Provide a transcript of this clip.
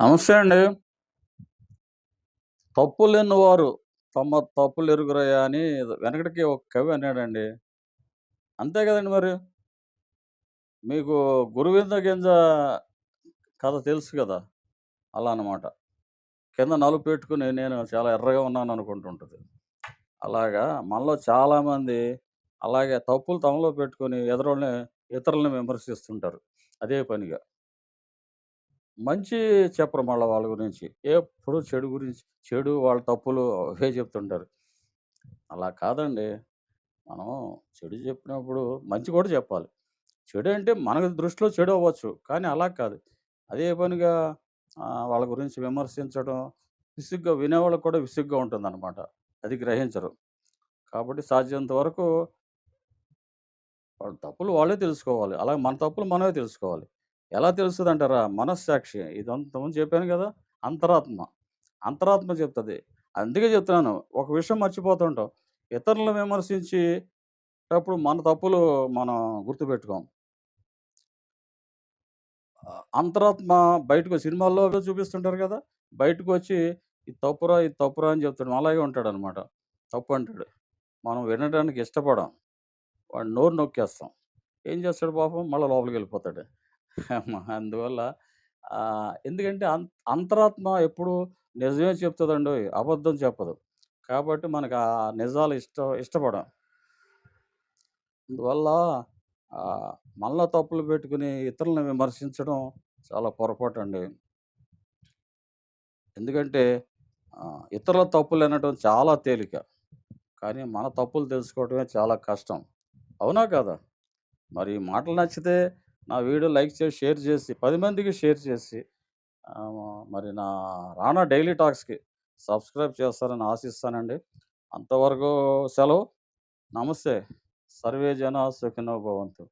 నమస్తే అండి. తప్పు లేని వారు తమ తప్పులు ఎరుగురయ్యా అని వెనకటికి ఒక కవి అన్నాడండి. అంతే కదండి మరి. మీకు 'గురువింద గింజ' కథ తెలుసు కదా! అలా అన్నమాట. కింద నలుపు పెట్టుకుని నేను చాలా ఎర్రగా ఉన్నాను అనుకుంటుంటుంది అలాగా మనలో చాలామంది అలాగే తప్పులు తమలో పెట్టుకొని ఎదురోళ్ళని ఇతరులని విమర్శిస్తుంటారు. అదే పనిగా. మంచి చెప్పరు మళ్ళీ వాళ్ళ గురించి. ఎప్పుడు చెడు గురించి చెడు, వాళ్ళ తప్పులు అవే చెప్తుంటారు. అలా కాదండి. మనం చెడు చెప్పినప్పుడు మంచి కూడా చెప్పాలి. చెడు అంటే మన దృష్టిలో చెడు అవ్వచ్చు. కానీ అలా కాదు. అదే పనిగా వాళ్ళ గురించి విమర్శించడం విసుగ్గా వినేవాళ్ళకు కూడా విసుగ్గా ఉంటుందన్నమాట. అది గ్రహించరు. కాబట్టి సాధ్యంత వరకు వాళ్ళ తప్పులు వాళ్ళే తెలుసుకోవాలి. అలాగే మన తప్పులు మనమే తెలుసుకోవాలి. ఎలా తెలుస్తుంది అంటారా మనస్సాక్షి. ఇది చెప్పాను కదా! అంతరాత్మ. అంతరాత్మ చెప్తుంది అందుకే చెప్తున్నాను. ఒక విషయం మర్చిపోతుంటాం. ఇతరులను విమర్శించి అప్పుడు మన తప్పులు మనం గుర్తుపెట్టుకోం. అంతరాత్మ బయటకు సినిమాల్లో చూపిస్తుంటారు కదా! బయటకు వచ్చి ఇది తప్పురా, ఇది తప్పురా అని చెప్తాడు. అలాగే ఉంటాడనమాట. తప్పు అంటాడు. మనం వినడానికి ఇష్టపడం. వాడు నోరు నొక్కేస్తాం. ఏం చేస్తాడు పాపం మళ్ళీ లోపలికి వెళ్ళిపోతాడు అందువల్ల ఆహ్, ఎందుకంటే అం అంతరాత్మ ఎప్పుడు నిజమే చెప్తదండోయ్! అబద్ధం చెప్పదు. కాబట్టి మనకు ఆ నిజాలు ఇష్టం ఇష్టపడం. అందువల్ల ఆహ్, మనలో తప్పులు పెట్టుకొని ఇతరులను విమర్శించడం చాలా పొరపాటండి. ఎందుకంటే ఆహ్, ఇతరుల తప్పులు వినటం చాలా తేలిక. కానీ మన తప్పులు తెలుసుకోవటమే చాలా కష్టం. అవునా కాదా? మరి ఈ మాటలు నచ్చితే నా వీడియో లైక్ చేసి, షేర్ చేసి పది మందికి షేర్ చేసి మరి నా రానా డైలీ టాక్స్‌కి సబ్స్క్రైబ్ చేస్తారని ఆశిస్తానండి. అంతవరకు సెలవు. నమస్తే. సర్వే జనా సుఖినో భవంతు.